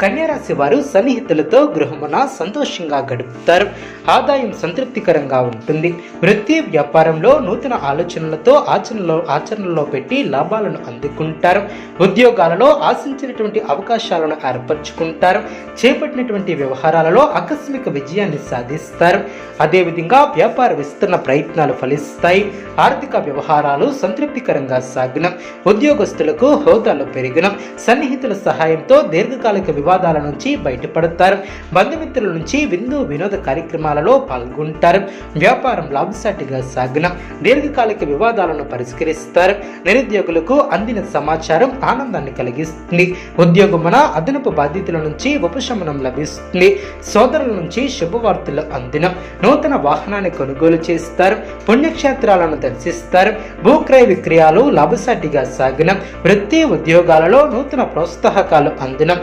కన్యారాశి వారు సన్నిహితులతో గృహమున సంతోషంగా గడుపుతారు. ఆదాయం సంతృప్తికరంగా ఉంటుంది. వృత్తి వ్యాపారంలో నూతన ఆలోచనలతో ఆచరణలో ఆచరణలో పెట్టి లాభాలను అందుకుంటారు. ఉద్యోగాలలో ఆశించినటువంటి అవకాశాలను ఏర్పరచుకుంటారు. చేపట్టినటువంటి వ్యవహారాలలో ఆకస్మిక విజయాన్ని సాధిస్తారు. అదేవిధంగా వ్యాపార విస్తరణ ప్రయత్నాలు ఫలిస్తాయి. ఆర్థిక వ్యవహారాలు సంతృప్తికరంగా సాగిన. ఉద్యోగస్తులకు హోదాలు పెరిగిన. సన్నిహితుల సహాయంతో దీర్ఘకాలిక వివాదాల నుంచి బయటపడతారు. బంధుమిత్రుల నుంచి విందు వినోద కార్యక్రమాలలో పాల్గొంటారు. వ్యాపారం లాభసాటిగా సాగిన దీర్ఘకాలిక వివాదాలను పరిష్కరిస్తారు. నిరుద్యోగులకు అందిన సమాచారం ఆనందాన్ని కలిగిస్తుంది. ఉద్యోగమున అదనపు బాధ్యతల నుంచి ఉపశమనం లభిస్తుంది. సోదరుల నుంచి శుభవార్తలు అందిన నూతన వాహనాన్ని కొనుగోలు చేస్తారు. పుణ్యక్షేత్రాలను దర్శిస్తారు. భూక్రయ విక్రయాలు లాభసాటిగా సాగిన వృత్తి ఉద్యోగాలలో నూతన ప్రోత్సాహకాలు అందినం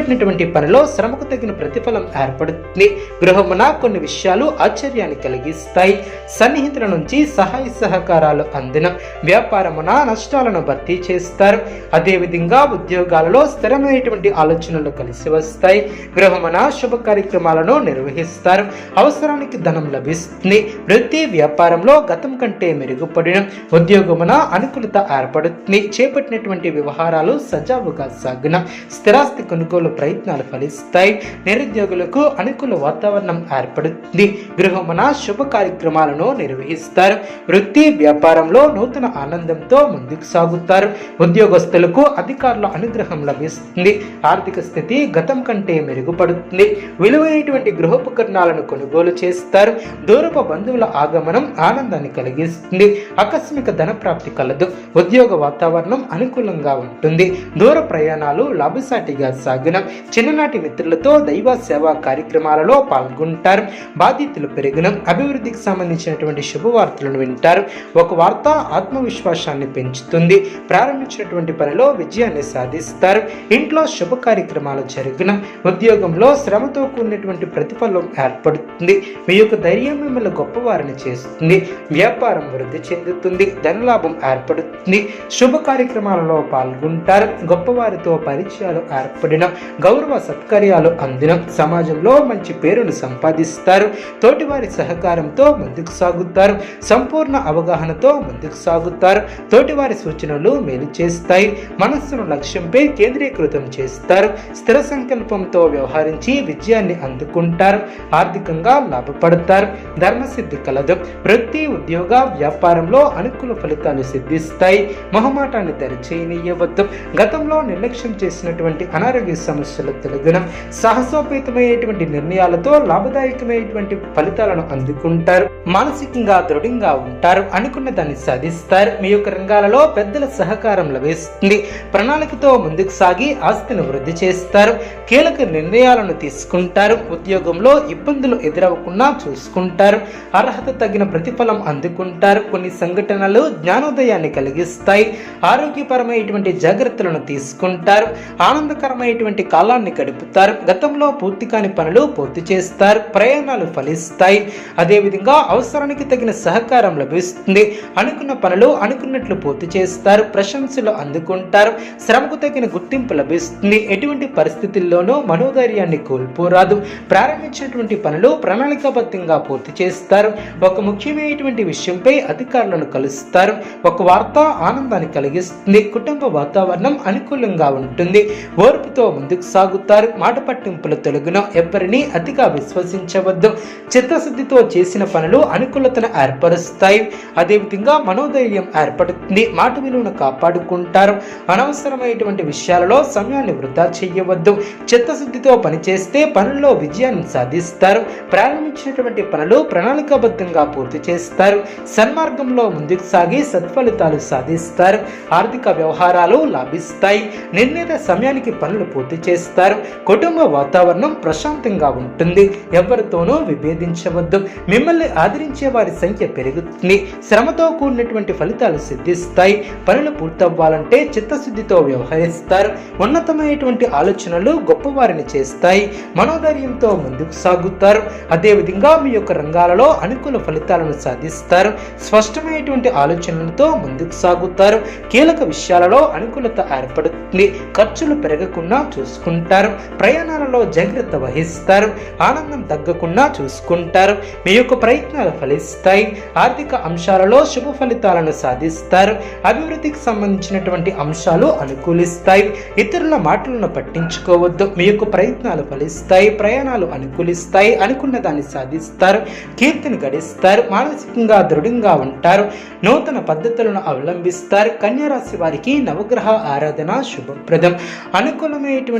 చేపట్టినటువంటి పనిలో శ్రమకు తగిన ప్రతిఫలం ఏర్పడుతుంది. గృహమున కొన్ని విషయాలు ఆశ్చర్యాన్ని కలిగిస్తాయి. సన్నిహితుల నుంచి సహాయ సహకారాలు అందిన వ్యాపారమున నష్టాలను భర్తీ చేస్తారు. అదేవిధంగా ఉద్యోగాలలో స్థిరమైనటువంటి ఆలోచనలు కలిసి వస్తాయి. గృహమున శుభ కార్యక్రమాలను నిర్వహిస్తారు. అవసరానికి ధనం లభిస్తుంది. వృత్తి వ్యాపారంలో గతం కంటే మెరుగుపడిన ఉద్యోగమున అనుకూలత ఏర్పడుతుంది. చేపట్టినటువంటి వ్యవహారాలు సజావుగా సాగిన స్థిరాస్తి కొనుగోలు ప్రయత్నాలు ఫలిస్తాయి. నిరుద్యోగులకు అనుకూల వాతావరణం ఏర్పడుతుంది. గృహమున శుభ కార్యక్రమాలను నిర్వహిస్తారు. వృత్తి వ్యాపారంలో నూతన ఆనందంతో ముందుకు సాగుతారు. ఉద్యోగస్తులకు అధికారుల అనుగ్రహం లభిస్తుంది. ఆర్థిక స్థితి గతం కంటే మెరుగుపడుతుంది. విలువైనటువంటి గృహోపకరణాలను కొనుగోలు చేస్తారు. దూరపు బంధువుల ఆగమనం ఆనందాన్ని కలిగిస్తుంది. ఆకస్మిక ధన ప్రాప్తి కలదు. ఉద్యోగ వాతావరణం అనుకూలంగా ఉంటుంది. దూర ప్రయాణాలు లాభసాటిగా సాగిన చిన్ననాటి మిత్రులతో దైవ సేవా కార్యక్రమాలలో పాల్గొంటారు. బాధ్యతలు పెరిగిన అభివృద్ధికి సంబంధించినటువంటి శుభవార్తలను వింటారు. ఒక వార్త ఆత్మవిశ్వాసాన్ని పెంచుతుంది. ప్రారంభించినటువంటి పనిలో విజయాన్ని సాధిస్తారు. ఇంట్లో శుభ కార్యక్రమాలు జరిగిన ఉద్యోగంలో శ్రమతో కూడినటువంటి ప్రతిఫలం ఏర్పడుతుంది. మీ యొక్క ధైర్యం మిమ్మల్ని గొప్పవారిని చేస్తుంది. వ్యాపారం వృద్ధి చెందుతుంది. ధనలాభం ఏర్పడుతుంది. శుభ కార్యక్రమాలలో పాల్గొంటారు. గొప్పవారితో పరిచయాలు ఏర్పడిన గౌరవ సత్కార్యాలు అందిన సమాజంలో మంచి పేరును సంపాదిస్తారు. తోటివారి సహకారంతో ముందుకు సాగుతారు. సంపూర్ణ అవగాహనతో ముందుకు సాగుతారు. తోటివారి సూచనలు మేలు చేస్తాయి. మనస్సును లక్ష్యంపై కేంద్రీకృతం చేస్తారు. స్థిర సంకల్పంతో వ్యవహరించి విజయాన్ని అందుకుంటారు. ఆర్థికంగా లాభపడతారు. ధర్మసిద్ధి కలదు. వృత్తి ఉద్యోగ వ్యాపారంలో అనుకూల ఫలితాలు సిద్ధిస్తాయి. మొహమాటాన్ని దరిచేయనీయవద్దు గతంలో నిర్లక్ష్యం చేసినటువంటి అనారోగ్య సమస్యల తెలుగున సాహసోపేతమైనటువంటి నిర్ణయాలతో లాభదాయకమైనటువంటి ఫలితాలను అందుకుంటారు. మానసికంగా దృఢంగా ఉంటారు. అనుకున్న దాన్ని సాధిస్తారు. మీ యొక్క రంగాలలో పెద్దల సహకారం లభిస్తుంది. ప్రణాళికతో ముందుకు సాగి ఆస్తిని వృద్ధి చేస్తారు. కీలక నిర్ణయాలను తీసుకుంటారు. ఉద్యోగంలో ఇబ్బందులు ఎదురవ్వకుండా చూసుకుంటారు. అర్హత తగిన ప్రతిఫలం అందుకుంటారు. కొన్ని సంఘటనలు జ్ఞానోదయాన్ని కలిగిస్తాయి. ఆరోగ్యపరమైనటువంటి జాగ్రత్తలను తీసుకుంటారు. ఆనందకరమైనటువంటి కాలాన్ని గడుపుతారు. గతంలో పూర్తి కాని పనులు పూర్తి చేస్తారు. ప్రయాణాలు ఫలిస్తాయి. అదేవిధంగా అవసరానికి తగిన సహకారం లభిస్తుంది. అనుకున్న పనులు అనుకున్నట్లు పూర్తి చేస్తారు. ప్రశంసలు అందుకుంటారు. శ్రమకు తగిన గుర్తింపు లభిస్తుంది. ఎటువంటి పరిస్థితుల్లోనూ మనోధైర్యాన్ని కోల్పోరాదు. ప్రారంభించినటువంటి పనులు ప్రణాళికాబద్ధంగా పూర్తి చేస్తారు. ఒక ముఖ్యమైనటువంటి విషయంపై అధికారులను కలుస్తారు. ఒక వార్త ఆనందాన్ని కలిగిస్తుంది. కుటుంబ వాతావరణం అనుకూలంగా ఉంటుంది. ఓర్పుతో ముందు ముందుకు సాగుతారు. మాట పట్టింపుల తొలగున ఎవరిని అతిగా విశ్వసించవద్దు. చిత్తశుద్ధితో చేసిన పనులు అనుకూలతను ఏర్పరుస్తాయి. అదేవిధంగా మనోధైర్యం ఏర్పడుతుంది. మాట విలువను కాపాడుకుంటారు. అనవసరమైనటువంటి విషయాలలో సమయాన్ని వృధా చేయవద్దు. చిత్తశుద్ధితో పనిచేస్తే పనుల్లో విజయాన్ని సాధిస్తారు. ప్రారంభించినటువంటి పనులు ప్రణాళికాబద్ధంగా పూర్తి చేస్తారు. సన్మార్గంలో ముందుకు సాగి సత్ఫలితాలు సాధిస్తారు. ఆర్థిక వ్యవహారాలు లాభిస్తాయి. నిర్ణీత సమయానికి పనులు పూర్తి చేస్తారు. కుటుంబ వాతావరణం ప్రశాంతంగా ఉంటుంది. ఎవరితోనూ విభేదించవద్దు. మిమ్మల్ని ఆదరించే వారి సంఖ్య పెరుగుతుంది. శ్రమతో కూడినటువంటి ఫలితాలు సిద్ధిస్తాయి. పనులు పూర్తవ్వాలంటే చిత్తశుద్ధితో వ్యవహరిస్తారు. ఉన్నతమైనటువంటి ఆలోచనలు గొప్పవారిని చేస్తాయి. మనోధైర్యంతో ముందుకు సాగుతారు. అదేవిధంగా మీ యొక్క రంగాలలో అనుకూల ఫలితాలను సాధిస్తారు. స్పష్టమైనటువంటి ఆలోచనలతో ముందుకు సాగుతారు. కీలక విషయాలలో అనుకూలత ఏర్పడుతుంది. ఖర్చులు పెరగకుండా చూస్తారు. చూసుకుంటారు ప్రయాణాలలో జాగ్రత్త వహిస్తారు ఆనందం తగ్గకుండా చూసుకుంటారు మీ యొక్క ప్రయత్నాలు ఫలిస్తాయి ఆర్థిక అంశాలలో శుభ ఫలితాలను సాధిస్తారు అభివృద్ధికి సంబంధించినటువంటి అంశాలు అనుకూలిస్తాయి ఇతరుల మాటలను పట్టించుకోవద్దు మీ యొక్క ప్రయత్నాలు ఫలిస్తాయి ప్రయాణాలు అనుకూలిస్తాయి అనుకున్న దాన్ని సాధిస్తారు కీర్తిని గడిస్తారు మానసికంగా దృఢంగా ఉంటారు నూతన పద్ధతులను అవలంబిస్తారు కన్యారాశి వారికి నవగ్రహ ఆరాధన శుభప్రదం అనుకూలమైనటువంటి